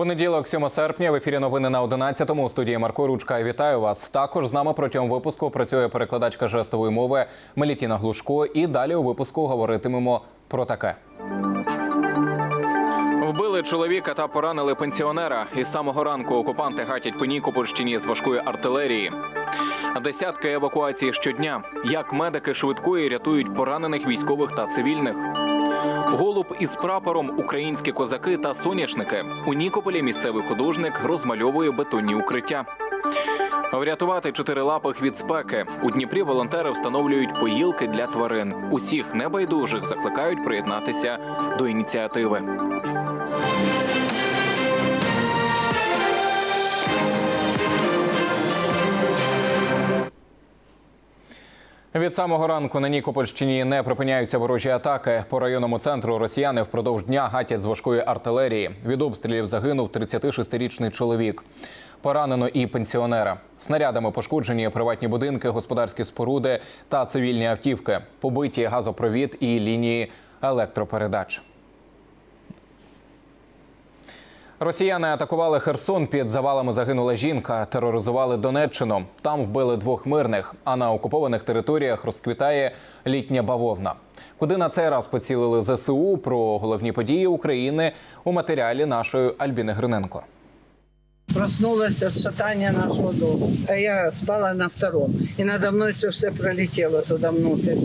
Понеділок, 7 серпня, в ефірі новини на 11-му. У студії Марко Ручка. Вітаю вас. Також з нами протягом випуску працює перекладачка жестової мови Мелітіна Глушко. І далі у випуску говоритимемо про таке. Вбили чоловіка та поранили пенсіонера. Із самого ранку окупанти гатять по Нікопольщині з важкої артилерії. Десятки евакуацій щодня. Як медики швидкої рятують поранених військових та цивільних. Голуб із прапором українські козаки та соняшники. У Нікополі місцевий художник розмальовує бетонні укриття. Врятувати чотирилапих від спеки у Дніпрі волонтери встановлюють поїлки для тварин. Усіх небайдужих закликають приєднатися до ініціативи. Від самого ранку на Нікопольщині не припиняються ворожі атаки. По районному центру росіяни впродовж дня гатять з важкої артилерії. Від обстрілів загинув 36-річний чоловік. Поранено і пенсіонера. Снарядами пошкоджені приватні будинки, господарські споруди та цивільні автівки. Побиті газопровід і лінії електропередач. Росіяни атакували Херсон. Під завалами загинула жінка. Тероризували Донеччину. Там вбили двох мирних. А на окупованих територіях розквітає літня бавовна. Куди на цей раз поцілили ЗСУ про головні події України у матеріалі нашої Альбіни Гриненко. Проснулась от шатания нашего. А я спала на втором. И надо мной все, все пролетело туда внутрь.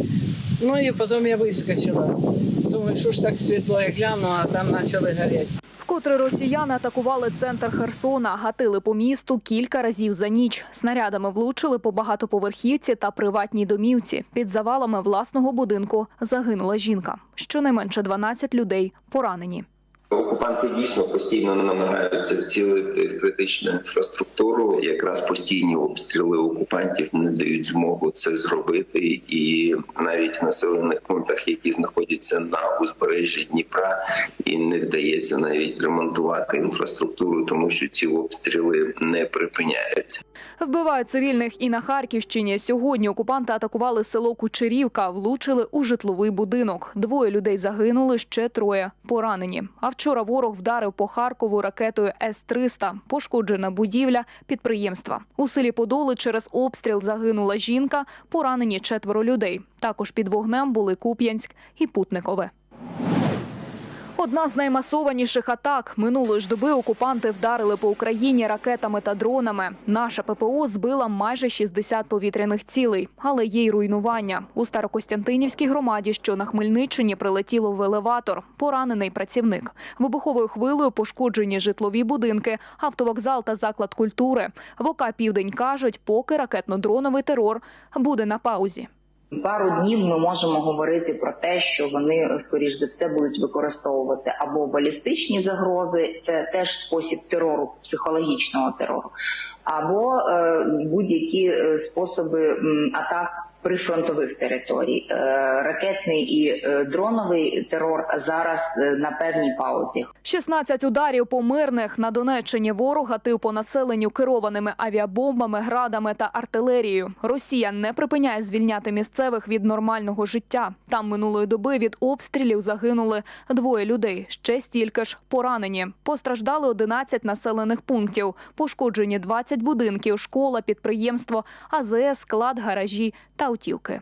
Ну и потом я выскочила. Думаю, что ж так светло, я гляну, а там начали гореть. Вкотре росіяни атакували центр Херсона, гатили по місту кілька разів за ніч. Снарядами влучили по багатоповерхівці та приватній домівці. Під завалами власного будинку загинула жінка. Щонайменше 12 людей поранені. Окупанти дійсно постійно намагаються вцілити критичну інфраструктуру. Якраз постійні обстріли окупантів не дають змогу це зробити, і навіть в населених пунктах, які знаходяться на узбережжі Дніпра, і не вдається навіть ремонтувати інфраструктуру, тому що ці обстріли не припиняються. Вбивають цивільних і на Харківщині. Сьогодні окупанти атакували село Кучерівка, влучили у житловий будинок. Двоє людей загинули, ще троє поранені. А вчора ворог вдарив по Харкову ракетою С-300. Пошкоджена будівля підприємства. У селі Подоли через обстріл загинула жінка, поранені четверо людей. Також під вогнем були Куп'янськ і Путникове. Одна з наймасованіших атак минулої ж доби окупанти вдарили по Україні ракетами та дронами. Наша ППО збила майже 60 повітряних цілей, але є й руйнування. У Старокостянтинівській громаді, що на Хмельниччині, прилетіло в елеватор. Поранений працівник. Вибуховою хвилею пошкоджені житлові будинки, автовокзал та заклад культури. В ОК «Південь» кажуть, поки ракетно-дроновий терор буде на паузі. Пару днів ми можемо говорити про те, що вони скоріш за все будуть використовувати або балістичні загрози, це теж спосіб терору, психологічного терору, або е, будь-які е, способи атак прифронтових територій. Е, ракетний і е, дроновий терор зараз е, на певній паузі. 16 ударів по мирних на Донеччині ворог гатив по населенню керованими авіабомбами, градами та артилерією. Росія не припиняє звільняти місцевих від нормального життя. Там минулої доби від обстрілів загинули двоє людей. Ще стільки ж поранені. Постраждали 11 населених пунктів. Пошкоджені 20 будинків, школа, підприємство, АЗС, склад, гаражі та автівки.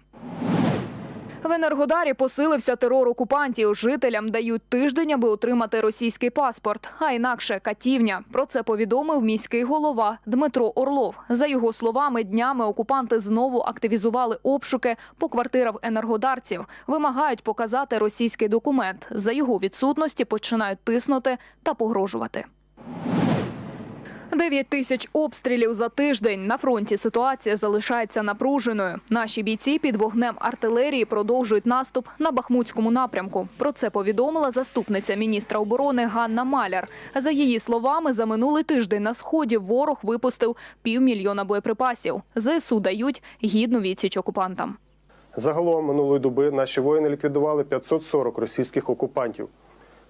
В Енергодарі посилився терор окупантів. Жителям дають тиждень, аби отримати російський паспорт, а інакше катівня. Про це повідомив міський голова Дмитро Орлов. За його словами, днями окупанти знову активізували обшуки по квартирах енергодарців. Вимагають показати російський документ. За його відсутності починають тиснути та погрожувати. 9 тисяч обстрілів за тиждень. На фронті ситуація залишається напруженою. Наші бійці під вогнем артилерії продовжують наступ на Бахмутському напрямку. Про це повідомила заступниця міністра оборони Ганна Маляр. За її словами, за минулий тиждень на сході ворог випустив півмільйона боєприпасів. ЗСУ дають гідну відсіч окупантам. Загалом минулої доби наші воїни ліквідували 540 російських окупантів.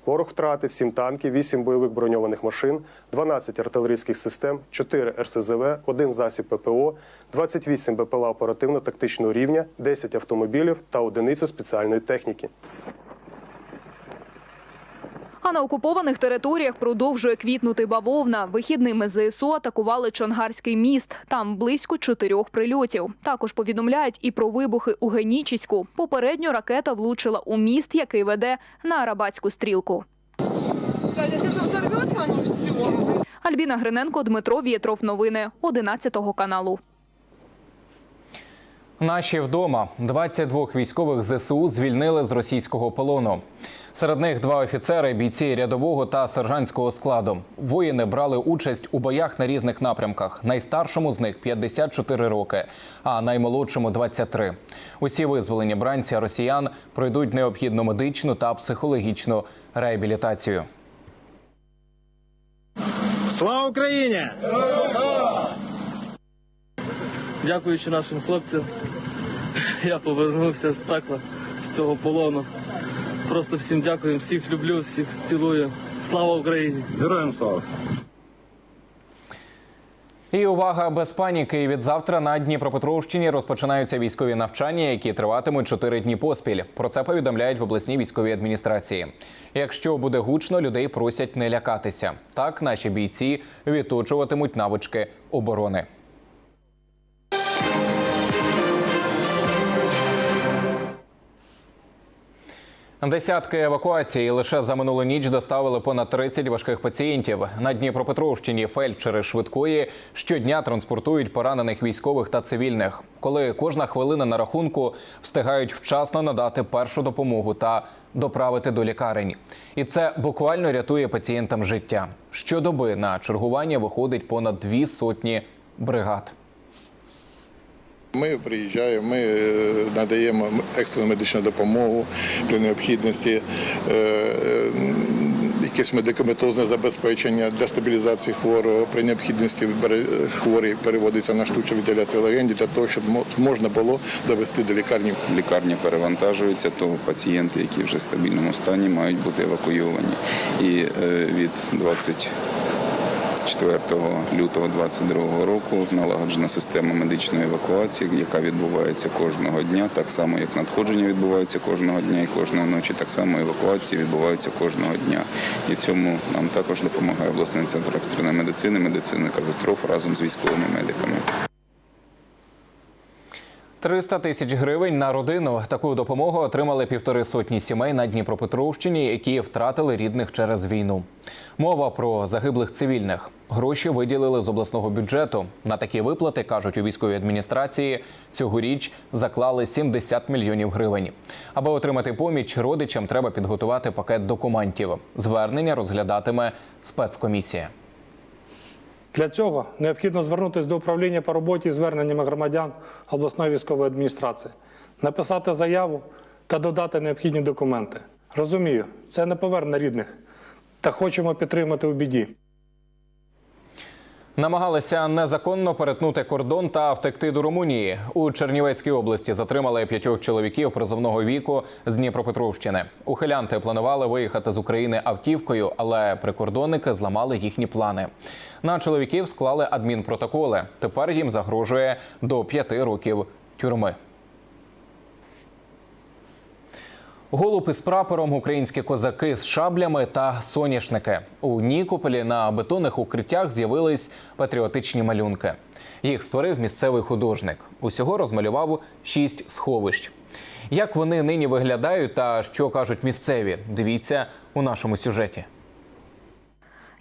Ворог втратив 7 танків, 8 бойових броньованих машин, 12 артилерійських систем, 4 РСЗВ, 1 засіб ППО, 28 БПЛА оперативно-тактичного рівня, 10 автомобілів та одиницю спеціальної техніки. А на окупованих територіях продовжує квітнути бавовна. Вихідними ЗСУ атакували Чонгарський міст. Там близько чотирьох прильотів. Також повідомляють і про вибухи у Генічіську. Попередньо ракета влучила у міст, який веде на Арабатську стрілку. Альбіна Гриненко, Дмитро Вєтров. Новини 11 каналу. Наші вдома 22 військових ЗСУ звільнили з російського полону. Серед них два офіцери, бійці рядового та сержантського складу. Воїни брали участь у боях на різних напрямках. Найстаршому з них 54 роки, а наймолодшому 23. Усі визволені бранці росіян пройдуть необхідну медичну та психологічну реабілітацію. Слава Україні! Дякуючи нашим хлопцям, я повернувся з пекла з цього полону. Просто всім дякую, всіх люблю, всіх цілую. Слава Україні! Героям слава! І увага без паніки. Від завтра на Дніпропетровщині розпочинаються військові навчання, які триватимуть чотири дні поспіль. Про це повідомляють в обласній військовій адміністрації. Якщо буде гучно, людей просять не лякатися. Так наші бійці відточуватимуть навички оборони. Десятки евакуацій лише за минулу ніч доставили понад 30 важких пацієнтів. На Дніпропетровщині фельдшери швидкої щодня транспортують поранених військових та цивільних. Коли кожна хвилина на рахунку встигають вчасно надати першу допомогу та доправити до лікарень. І це буквально рятує пацієнтам життя. Щодоби на чергування виходить понад дві сотні бригад. Ми приїжджаємо, ми е, надаємо екстрену медичну допомогу при необхідності. Е, е, якесь медикаментозне забезпечення для стабілізації хворого при необхідності хворий переводиться на штучну вентиляцію легенді для того, щоб можна було довести до лікарні. Лікарня перевантажується, то пацієнти, які вже в стабільному стані, мають бути евакуйовані. І від 20 4 лютого 2022 року налагоджена система медичної евакуації, яка відбувається кожного дня, так само як надходження відбувається кожного дня і кожної ночі, так само евакуації відбуваються кожного дня. І цьому нам також допомагає обласний центр екстреної медицини, медицини катастроф разом з військовими медиками. 300 тисяч гривень на родину. Таку допомогу отримали півтори сотні сімей на Дніпропетровщині, які втратили рідних через війну. Мова про загиблих цивільних. Гроші виділили з обласного бюджету. На такі виплати кажуть у військовій адміністрації. Цьогоріч заклали 70 мільйонів гривень. Аби отримати поміч, родичам треба підготувати пакет документів. Звернення розглядатиме спецкомісія. Для цього необхідно звернутися до управління по роботі з зверненнями громадян обласної військової адміністрації, написати заяву та додати необхідні документи. Розумію, це не поверне рідних, та хочемо підтримати у біді. Намагалися незаконно перетнути кордон та втекти до Румунії. У Чернівецькій області затримали п'ятьох чоловіків призовного віку з Дніпропетровщини. Ухилянти планували виїхати з України автівкою, але прикордонники зламали їхні плани. На чоловіків склали адмінпротоколи. Тепер їм загрожує до п'яти років тюрми. Голуб із прапором, українські козаки з шаблями та соняшники. У Нікополі на бетонних укриттях з'явились патріотичні малюнки. Їх створив місцевий художник. Усього розмалював шість сховищ. Як вони нині виглядають та що кажуть місцеві? Дивіться у нашому сюжеті.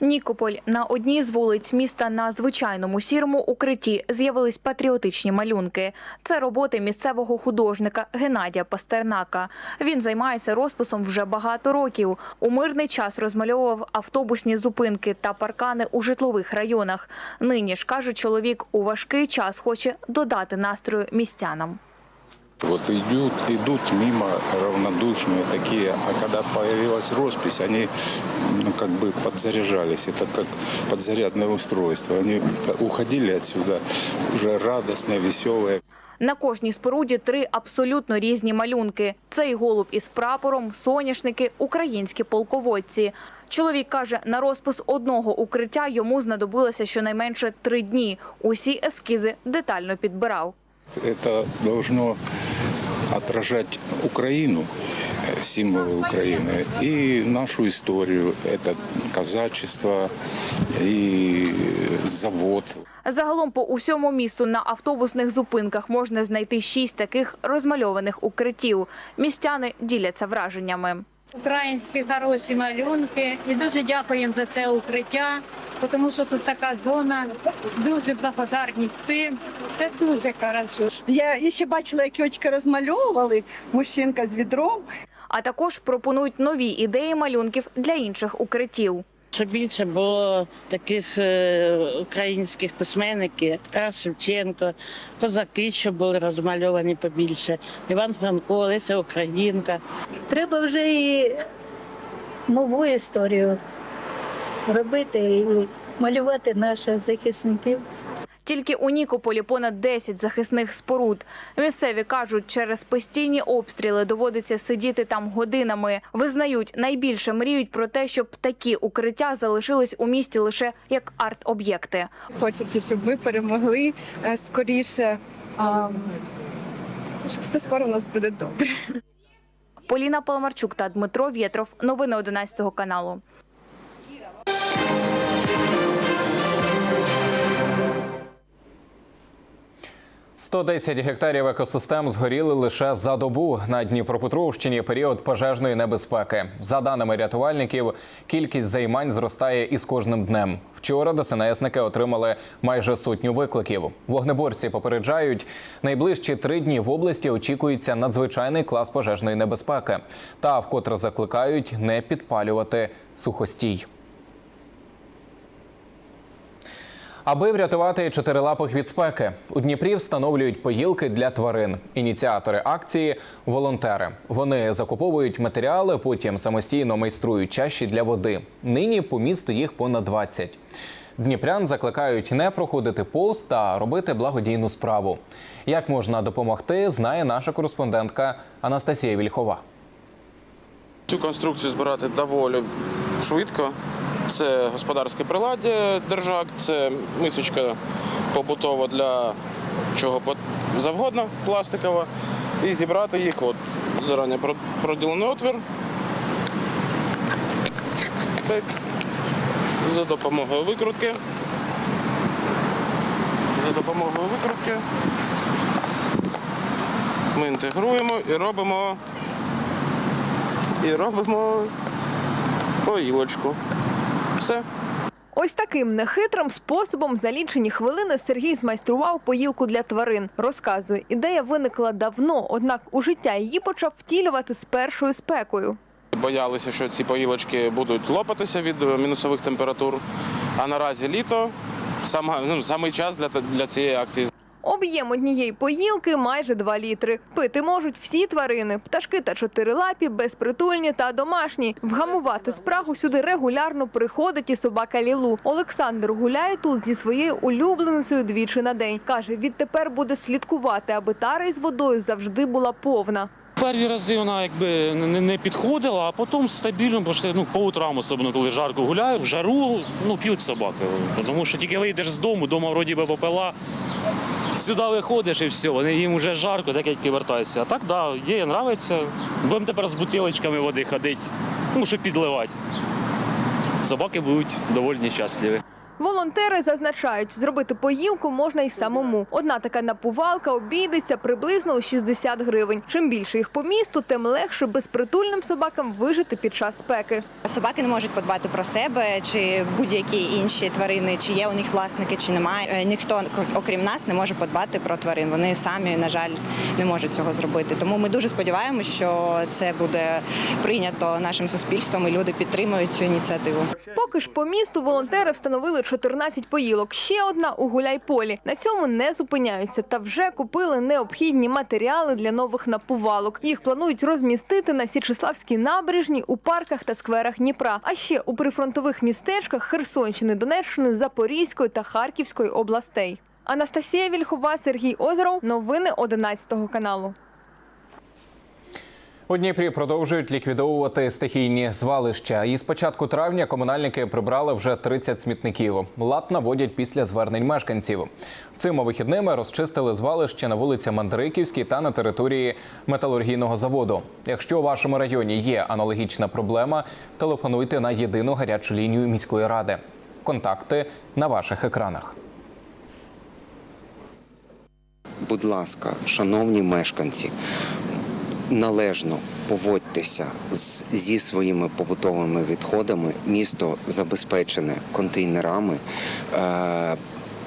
Нікополь на одній з вулиць міста на звичайному сірому укритті з'явились патріотичні малюнки. Це роботи місцевого художника Геннадія Пастернака. Він займається розписом вже багато років. У мирний час розмальовував автобусні зупинки та паркани у житлових районах. Нині ж каже чоловік, у важкий час хоче додати настрою містянам. Вот идут, идут мимо равнодушные такие, а когда появилась роспись, они ну, как бы подзаряжались. Это как подзарядное устройство. Они уходили отсюда уже радостные, веселые. На кожній споруді три абсолютно різні малюнки. Цей голуб із прапором, соняшники, українські полководці. Чоловік каже, на розпис одного укриття йому знадобилося щонайменше три дні. Усі ескізи детально підбирав. Это должно отражать Украину э, символы Украины, и нашу историю, это казачество и завод. Загалом по усьому місту на автобусних зупинках можна знайти шість таких розмальованих укриттів. Містяни діляться враженнями. Українські хороші малюнки і дуже дякуємо за це укриття, тому що тут така зона. Дуже благодарні всім. Це дуже хорошо. Я ще бачила, як очки розмальовували, мужчинка з відром. А також пропонують нові ідеї малюнків для інших укриттів. Щоб більше було таких е, українських письменників, Тарас Шевченко, козаки, що були розмальовані побільше, Іван Франко, Леся Українка. Треба вже і нову історію робити і малювати наших захисників. Тільки у Нікополі понад 10 захисних споруд. Місцеві кажуть, через постійні обстріли доводиться сидіти там годинами. Визнають, найбільше мріють про те, щоб такі укриття залишились у місті лише як арт-об'єкти. Хочеться, щоб ми перемогли е, скоріше. а, Що все скоро у нас буде добре. Поліна Паламарчук та Дмитро Вєтров. Новини 11 каналу. – 110 гектарів екосистем згоріли лише за добу на Дніпропетровщині. Період пожежної небезпеки. За даними рятувальників, кількість займань зростає із кожним днем. Вчора ДСНСники отримали майже сотню викликів. Вогнеборці попереджають, найближчі три дні в області очікується надзвичайний клас пожежної небезпеки. Та вкотре закликають не підпалювати сухостій. Аби врятувати чотирилапих від спеки, у Дніпрі встановлюють поїлки для тварин. Ініціатори акції волонтери. Вони закуповують матеріали, потім самостійно майструють чаші для води. Нині по місту їх понад 20. Дніпрян закликають не проходити повз та робити благодійну справу. Як можна допомогти, знає наша кореспондентка Анастасія Вільхова. Цю конструкцію збирати доволі швидко. Це господарське приладдя держак, це мисочка побутова для чого завгодно, пластикова. І зібрати їх, от зарані проділений отвір. За допомогою викрутки. За допомогою викрутки ми інтегруємо і робимо і робимо поїлочку. Все. Ось таким нехитрим способом за лічені хвилини Сергій змайстрував поїлку для тварин. Розказує, ідея виникла давно, однак у життя її почав втілювати з першою спекою. Боялися, що ці поїлочки будуть лопатися від мінусових температур. А наразі літо саме, ну, самий час для, для цієї акції. Об'єм однієї поїлки майже 2 літри. Пити можуть всі тварини: пташки та чотирилапі, безпритульні та домашні. Вгамувати спрагу сюди регулярно приходить і собака Лілу. Олександр гуляє тут зі своєю улюбленицею двічі на день. каже, відтепер буде слідкувати, аби тара із водою завжди була повна. Перші рази вона якби не, підходила, а потім стабільно, бо ж ну, по утрам, особливо коли жарко гуляю, в жару ну, п'ють собаки. Тому що тільки вийдеш з дому, вдома вроді би попила. Сюди виходиш і все, вони їм вже жарко, так як вертаються. А так, да, є, нравиться. Будемо тепер з бутилочками води ходити, ну, щоб підливати. Собаки будуть доволі щасливі. Волонтери зазначають, зробити поїлку можна й самому. Одна така напувалка обійдеться приблизно у 60 гривень. Чим більше їх по місту, тим легше безпритульним собакам вижити під час спеки. Собаки не можуть подбати про себе чи будь-які інші тварини, чи є у них власники, чи немає. Е, Ніхто окрім нас не може подбати про тварин. Вони самі, на жаль, не можуть цього зробити. Тому ми дуже сподіваємося, що це буде прийнято нашим суспільством і люди підтримують цю ініціативу. Поки ж по місту волонтери встановили 14 поїлок. Ще одна у гуляйполі. На цьому не зупиняються та вже купили необхідні матеріали для нових напувалок. Їх планують розмістити на Січеславській набережні, у парках та скверах Дніпра, а ще у прифронтових містечках Херсонщини, Донеччини, Запорізької та Харківської областей. Анастасія Вільхова, Сергій Озеров. Новини 11 каналу. У Дніпрі продовжують ліквідовувати стихійні звалища. І з початку травня комунальники прибрали вже 30 смітників. Лад наводять після звернень мешканців. Цими вихідними розчистили звалище на вулиці Мандриківській та на території металургійного заводу. Якщо у вашому районі є аналогічна проблема, телефонуйте на єдину гарячу лінію міської ради. Контакти на ваших екранах. Будь ласка, шановні мешканці, належно поводьтеся зі своїми побутовими відходами. Місто забезпечене контейнерами. Е,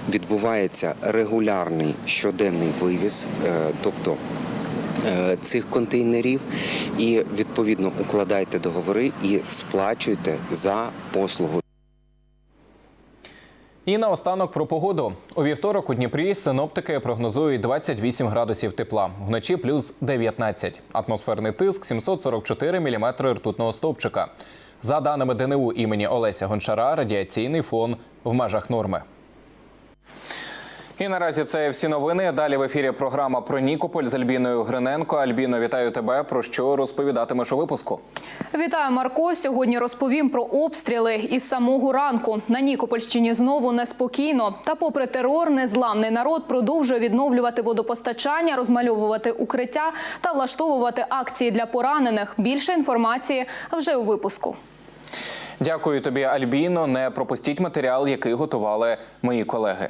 відбувається регулярний щоденний вивіз, е, тобто е, цих контейнерів, і відповідно укладайте договори і сплачуйте за послугу. І наостанок про погоду. У вівторок у Дніпрі синоптики прогнозують 28 градусів тепла, вночі плюс 19. Атмосферний тиск 744 мм ртутного стовпчика. За даними ДНУ імені Олеся Гончара, радіаційний фон в межах норми. І наразі це всі новини. Далі в ефірі програма про Нікополь з Альбіною Гриненко. Альбіно, вітаю тебе. Про що розповідатимеш у випуску? Вітаю, Марко. Сьогодні розповім про обстріли із самого ранку. На Нікопольщині знову неспокійно. Та, попри терор, незламний народ продовжує відновлювати водопостачання, розмальовувати укриття та влаштовувати акції для поранених. Більше інформації вже у випуску. Дякую тобі, Альбіно. Не пропустіть матеріал, який готували мої колеги.